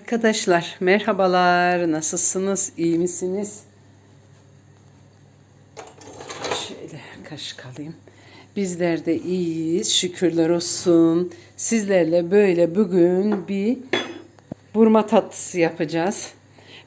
Arkadaşlar merhabalar. Nasılsınız? İyi misiniz? Şöyle kaşık alayım. Bizler de iyiyiz. Şükürler olsun. Sizlerle böyle bugün bir burma tatlısı yapacağız.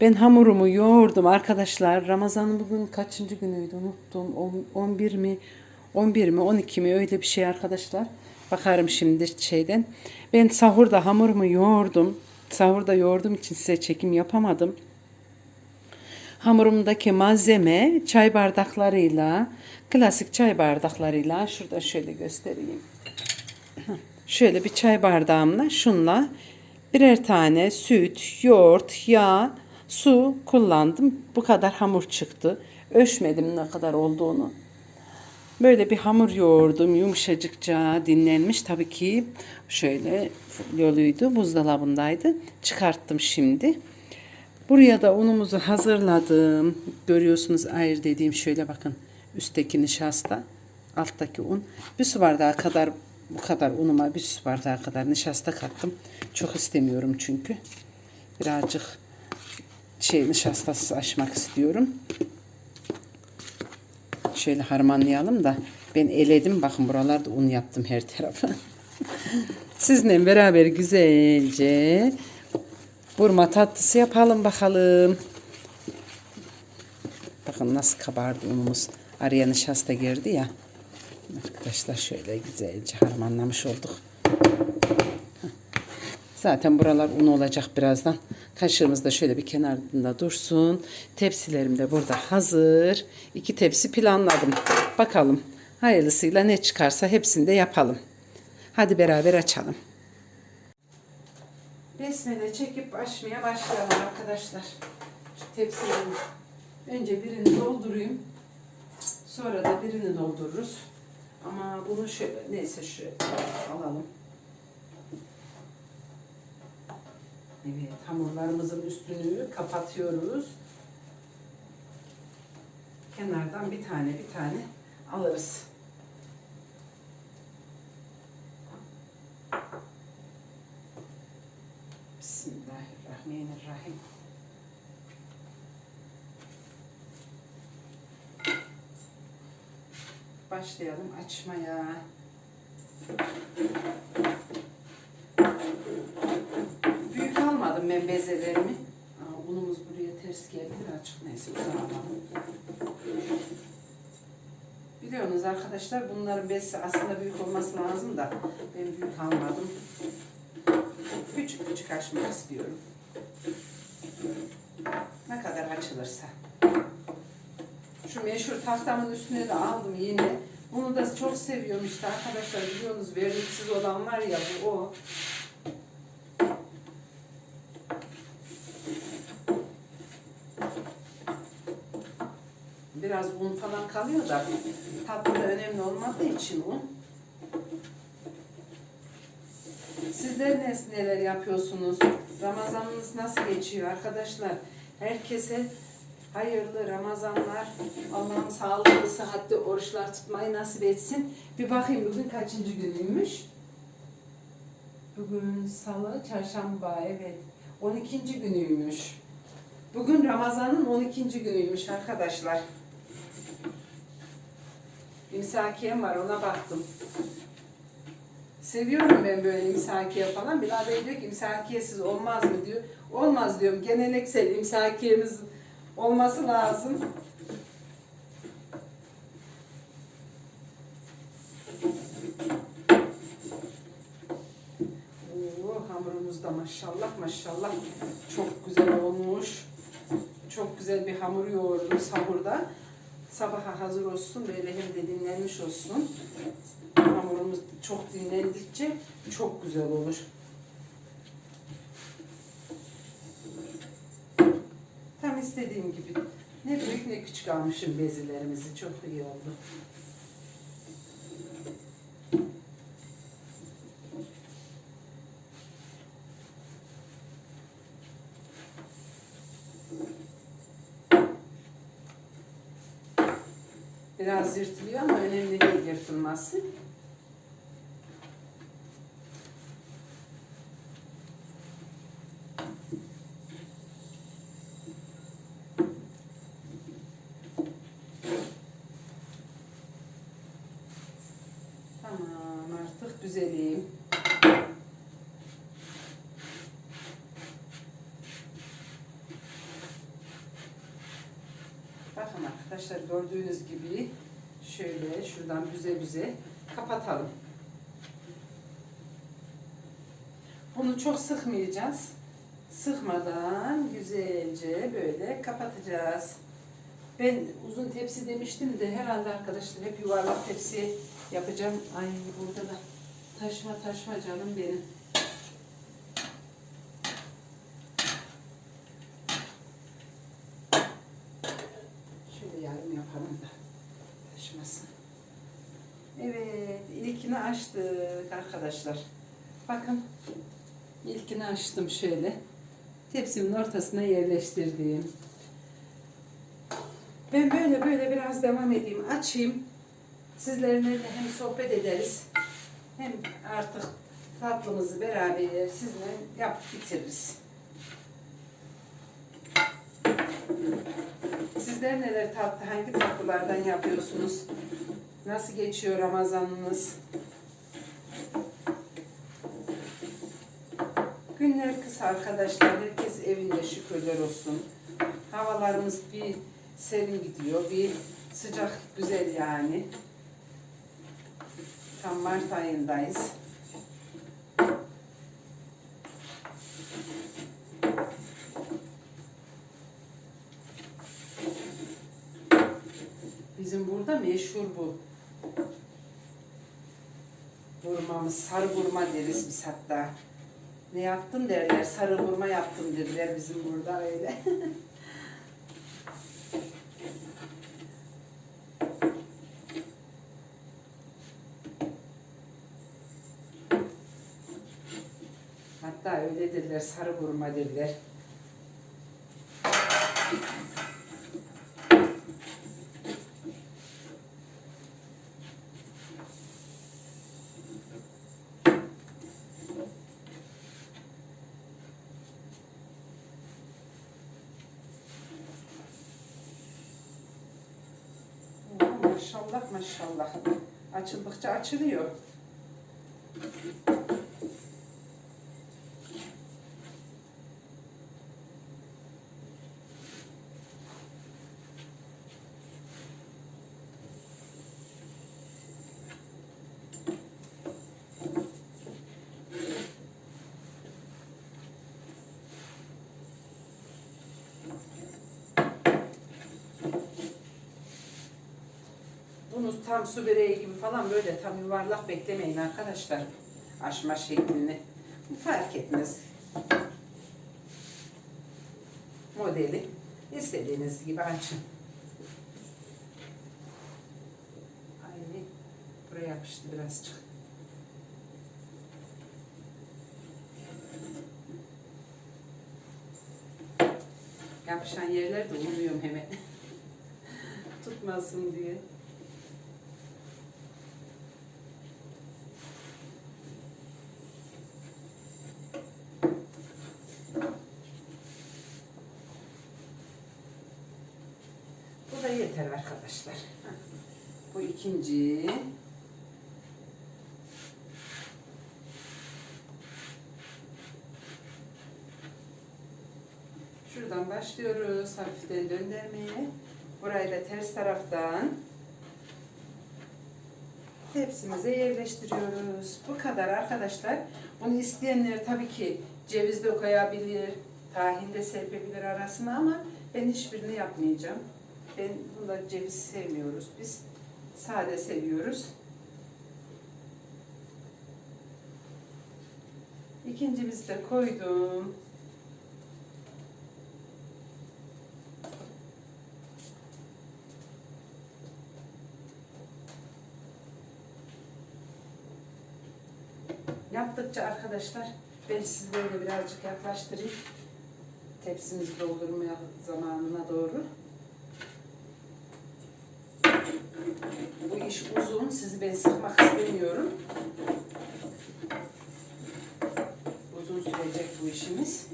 Ben hamurumu yoğurdum arkadaşlar. Ramazan'ın bugün kaçıncı günüydü unuttum. On- 11 mi? 11 mi 12 mi öyle bir şey arkadaşlar. Bakarım şimdi şeyden. Ben sahurda hamurumu yoğurdum. Sahurda yoğurdum için size çekim yapamadım. Hamurumdaki malzeme çay bardaklarıyla, klasik çay bardaklarıyla şurada şöyle göstereyim. Şöyle bir çay bardağımla şunla birer tane süt, yoğurt, yağ, su kullandım. Bu kadar hamur çıktı. Ölçmedim ne kadar olduğunu. Böyle bir hamur yoğurdum yumuşacıkça dinlenmiş. Tabii ki şöyle yoluydu buzdolabındaydı. Çıkarttım şimdi. Buraya da unumuzu hazırladım. Görüyorsunuz ayır dediğim şöyle bakın. Üstteki nişasta, alttaki un. Bir su bardağı kadar bu kadar unuma bir su bardağı kadar nişasta kattım. Çok istemiyorum çünkü. Birazcık şey nişastasız açmak istiyorum. Şöyle harmanlayalım da ben eledim. Bakın buralarda un yaptım her tarafa. Sizinle beraber güzelce burma tatlısı yapalım bakalım. Bakın nasıl kabardı unumuz. Araya nişasta girdi ya. Arkadaşlar şöyle güzelce harmanlamış olduk. Zaten buralar un olacak birazdan. Kaşığımız da şöyle bir kenarında dursun. Tepsilerim de burada hazır. İki tepsi planladım. Bakalım hayırlısıyla ne çıkarsa hepsini de yapalım. Hadi beraber açalım. Besmele çekip açmaya başlayalım arkadaşlar. Şu tepsilerin önce birini doldurayım. Sonra da birini doldururuz. Ama bunu şöyle neyse şöyle alalım. Evet, hamurlarımızın üstünü kapatıyoruz. Kenardan bir tane bir tane alırız. Bismillahirrahmanirrahim. Başlayalım açmaya. Büyük almadım ben bezelerimi. Aa, unumuz buraya ters geldi açık neyse. Biliyorsunuz arkadaşlar bunların besi aslında büyük olması lazım da ben büyük almadım. Küçük küçük açmak istiyorum. Ne kadar açılırsa. Şu meşhur tahtamın üstüne de aldım yine. Bunu da çok seviyorum işte arkadaşlar biliyorsunuz verliksiz olan var ya bu o. Biraz un falan kalıyor da tatlıda önemli olmadığı için un. Sizler ne, neler yapıyorsunuz? Ramazanınız nasıl geçiyor arkadaşlar? Herkese hayırlı Ramazanlar. Allah'ım sağlıklı, sıhhatli oruçlar tutmayı nasip etsin. Bir bakayım bugün kaçıncı günüymüş? Bugün salı, çarşamba, evet. 12. günüymüş. Bugün Ramazan'ın 12. günüymüş arkadaşlar. İmsakiyem var ona baktım. Seviyorum ben böyle imsakiye falan. Bilal Bey diyor ki imsakiyesiz olmaz mı diyor. Olmaz diyorum. Geleneksel imsakiyemiz olması lazım. Oo, hamurumuz da maşallah maşallah çok güzel olmuş. Çok güzel bir hamur yoğurdum sahurda. Sabaha hazır olsun böyle hem de dinlenmiş olsun. Hamurumuz çok dinlendikçe çok güzel olur. Tam istediğim gibi. Ne büyük ne küçük almışım bezilerimizi. Çok iyi oldu. Biraz yırtılıyor ama önemli değil yırtılması. Tamam artık düzeleyim. Bakın arkadaşlar gördüğünüz gibi şöyle şuradan büze büze kapatalım. Bunu çok sıkmayacağız. Sıkmadan güzelce böyle kapatacağız. Ben uzun tepsi demiştim de herhalde arkadaşlar hep yuvarlak tepsi yapacağım. Ay burada da taşma taşma canım benim. Şöyle yarım yapalım da taşmasın. Evet, ilkini açtık arkadaşlar. Bakın, ilkini açtım şöyle. Tepsimin ortasına yerleştirdim. Ben böyle böyle biraz devam edeyim. Açayım. Sizlerle de hem sohbet ederiz. Hem artık tatlımızı beraber sizinle yap bitiririz. Sizler neler tatlı, hangi tatlılardan yapıyorsunuz? Nasıl geçiyor Ramazanınız? Günler kısa arkadaşlar. Herkes evinde şükürler olsun. Havalarımız bir serin gidiyor, bir sıcak güzel yani. Tam Mart ayındayız. Bizim burada meşhur bu. Burmamız, sarı burma deriz biz hatta. Ne yaptın derler, sarı burma yaptım dediler bizim burada öyle. Hatta öyle dediler, sarı burma dediler. Oo, Maşallah maşallah. Açıldıkça açılıyor. Bunu tam su böreği gibi falan böyle tam yuvarlak beklemeyin arkadaşlar. Açma şeklini. Fark etmez. Modeli istediğiniz gibi açın. Ay buraya yapıştı birazcık. Yapışan yerlerde umuyorum hemen. Tutmasın diye. Bu da yeter arkadaşlar. Bu ikinci. Şuradan başlıyoruz hafiften döndürmeye. Burayı da ters taraftan tepsimize yerleştiriyoruz. Bu kadar arkadaşlar. Bunu isteyenler tabii ki ceviz de koyabilir, tahin de serpebilir arasına ama ben hiçbirini yapmayacağım. Ben bunda ceviz sevmiyoruz biz. Sade seviyoruz. İkincimizi de koydum. Yaptıkça arkadaşlar ben sizlerle birazcık yaklaştırayım. Tepsimizi doldurmaya zamanına doğru. Bu iş uzun. Sizi ben sıkmak istemiyorum. Uzun sürecek bu işimiz.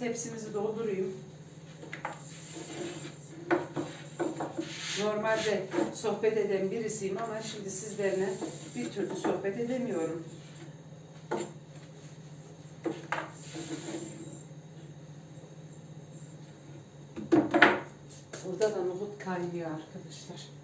tepsimizi doldurayım. Normalde sohbet eden birisiyim ama şimdi sizlerle bir türlü sohbet edemiyorum. Burada da nohut kaynıyor arkadaşlar.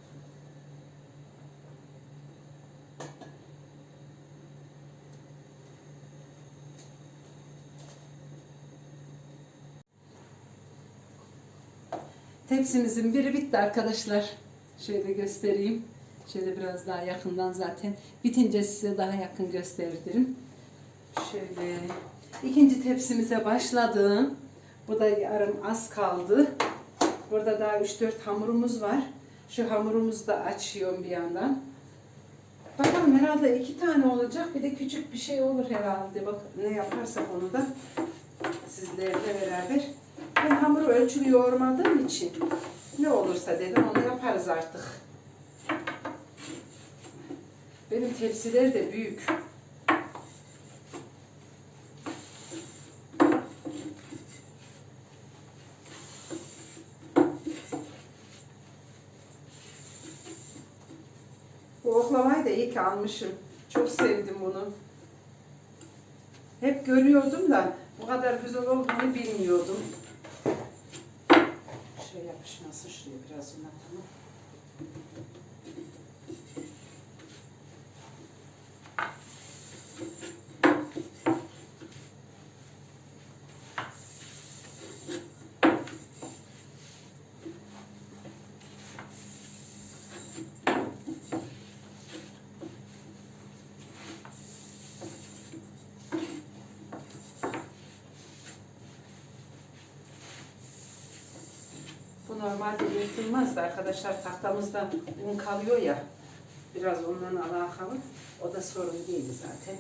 Tepsimizin biri bitti arkadaşlar. Şöyle göstereyim. Şöyle biraz daha yakından zaten. Bitince size daha yakın gösteririm. Şöyle ikinci tepsimize başladım. Bu da yarım az kaldı. Burada daha 3-4 hamurumuz var. Şu hamurumuzu da açıyorum bir yandan. Bakalım herhalde iki tane olacak. Bir de küçük bir şey olur herhalde. Bak ne yaparsak onu da sizlerle beraber. Ben hamuru ölçülü yoğurmadığım için ne olursa dedim onu yaparız artık. Benim tepsiler de büyük. Bu oklamayı da iyi ki almışım. Çok sevdim bunu. Hep görüyordum da bu kadar güzel olduğunu bilmiyordum. Şöyle yapışmasın şuraya biraz uzatalım. Bu normalde yırtılmaz da arkadaşlar tahtamızda un kalıyor ya. Biraz ondan alakalı. O da sorun değil zaten.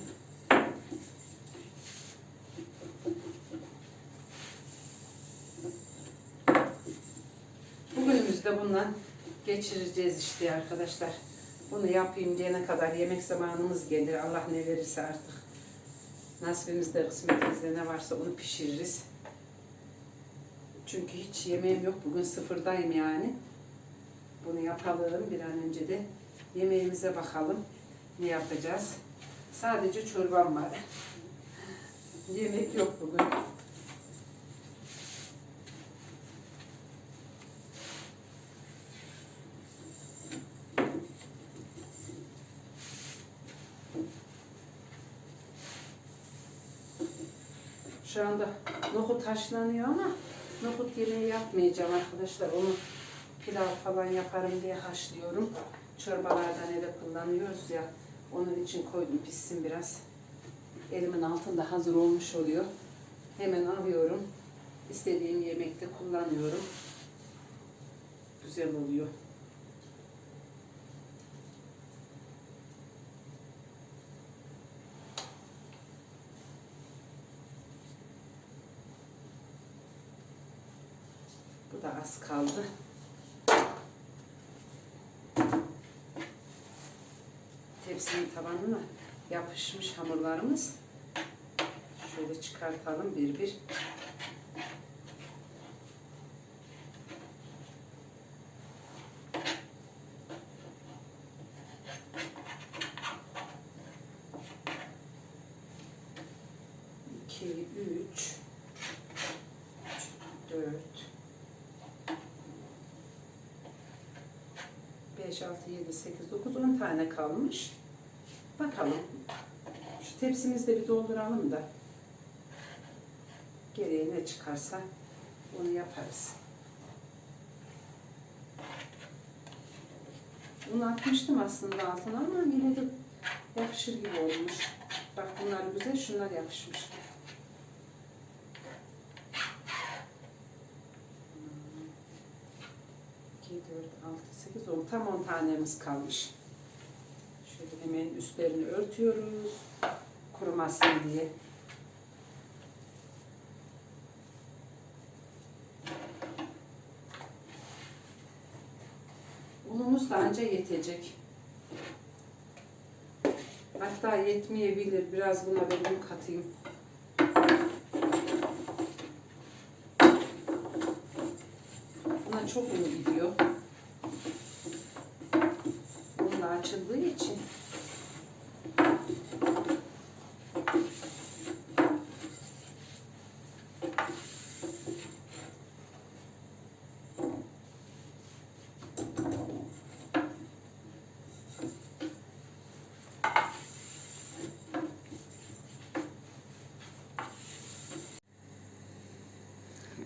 Bugünümüzde bundan geçireceğiz işte arkadaşlar. Bunu yapayım diyene kadar yemek zamanımız gelir. Allah ne verirse artık. Nasibimizde, kısmetimizde ne varsa onu pişiririz. Çünkü hiç yemeğim yok. Bugün sıfırdayım yani. Bunu yapalım. Bir an önce de yemeğimize bakalım. Ne yapacağız? Sadece çorbam var. Yemek yok bugün. Şu anda nohut haşlanıyor ama nohut yemeği yapmayacağım arkadaşlar. Onu pilav falan yaparım diye haşlıyorum. Çorbalarda ne de kullanıyoruz ya. Onun için koydum pişsin biraz. Elimin altında hazır olmuş oluyor. Hemen alıyorum. İstediğim yemekte kullanıyorum. Güzel oluyor. Da az kaldı. Tepsinin tabanına yapışmış hamurlarımız. Şöyle çıkartalım bir bir. 6, 7, 8, 9, 10 tane kalmış. Bakalım. Şu tepsimizi de bir dolduralım da. Geriye ne çıkarsa onu yaparız. Bunu atmıştım aslında altına ama yine de yapışır gibi olmuş. Bak bunlar güzel, şunlar yapışmış. 6, 8, 10. Tam 10 tanemiz kalmış. Şöyle hemen üstlerini örtüyoruz. Kurumasın diye. Unumuz da anca yetecek. Hatta yetmeyebilir. Biraz buna ben un katayım. Buna çok un gidiyor.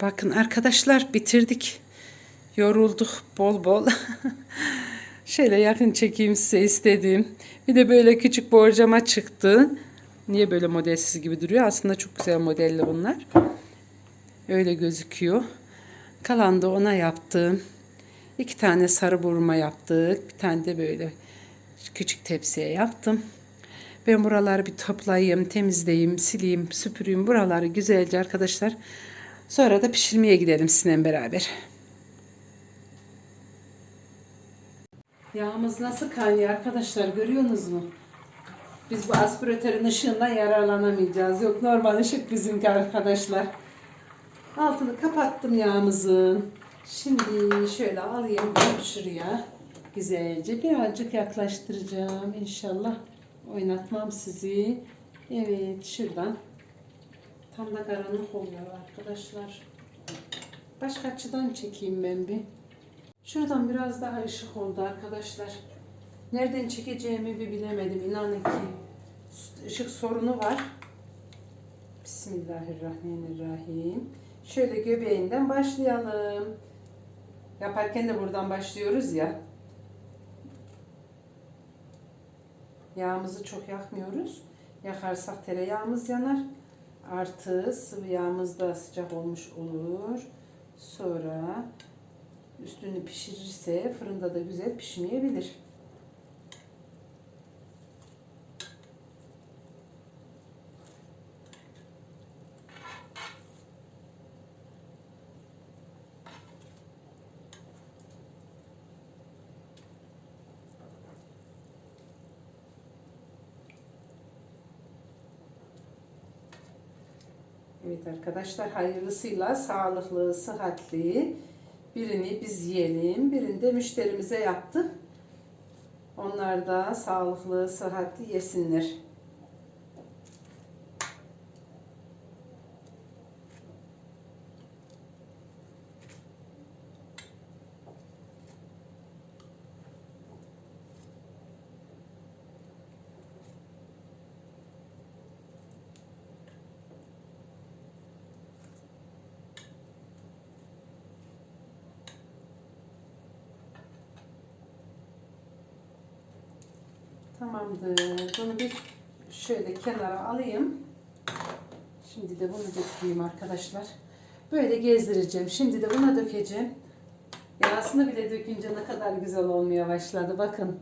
Bakın arkadaşlar bitirdik. Yorulduk bol bol. Şöyle yakın çekeyim size istedim. Bir de böyle küçük borcama çıktı. Niye böyle modelsiz gibi duruyor? Aslında çok güzel modelli bunlar. Öyle gözüküyor. Kalan da ona yaptım. İki tane sarı burma yaptık. Bir tane de böyle küçük tepsiye yaptım. Ben buraları bir toplayayım, temizleyeyim, sileyim, süpüreyim buraları güzelce arkadaşlar. Sonra da pişirmeye gidelim sizinle beraber. Yağımız nasıl kaynıyor arkadaşlar görüyorsunuz mu? Biz bu aspiratörün ışığından yararlanamayacağız. Yok normal ışık bizimki arkadaşlar. Altını kapattım yağımızın. Şimdi şöyle alayım şuraya. Güzelce birazcık yaklaştıracağım inşallah. Oynatmam sizi. Evet şuradan. Tam da karanlık oluyor arkadaşlar. Başka açıdan çekeyim ben bir. Şuradan biraz daha ışık oldu arkadaşlar. Nereden çekeceğimi bir bilemedim. İnanın ki ışık sorunu var. Bismillahirrahmanirrahim. Şöyle göbeğinden başlayalım. Yaparken de buradan başlıyoruz ya. Yağımızı çok yakmıyoruz. Yakarsak tereyağımız yanar. Artı sıvı yağımız da sıcak olmuş olur. Sonra üstünü pişirirse fırında da güzel pişmeyebilir. Evet arkadaşlar hayırlısıyla sağlıklı, sıhhatli birini biz yiyelim. Birini de müşterimize yaptık. Onlar da sağlıklı, sıhhatli yesinler. Tamamdır. Bunu bir şöyle kenara alayım. Şimdi de bunu dökeyim arkadaşlar. Böyle gezdireceğim. Şimdi de buna dökeceğim. Yağsını bile dökünce ne kadar güzel olmaya başladı. Bakın.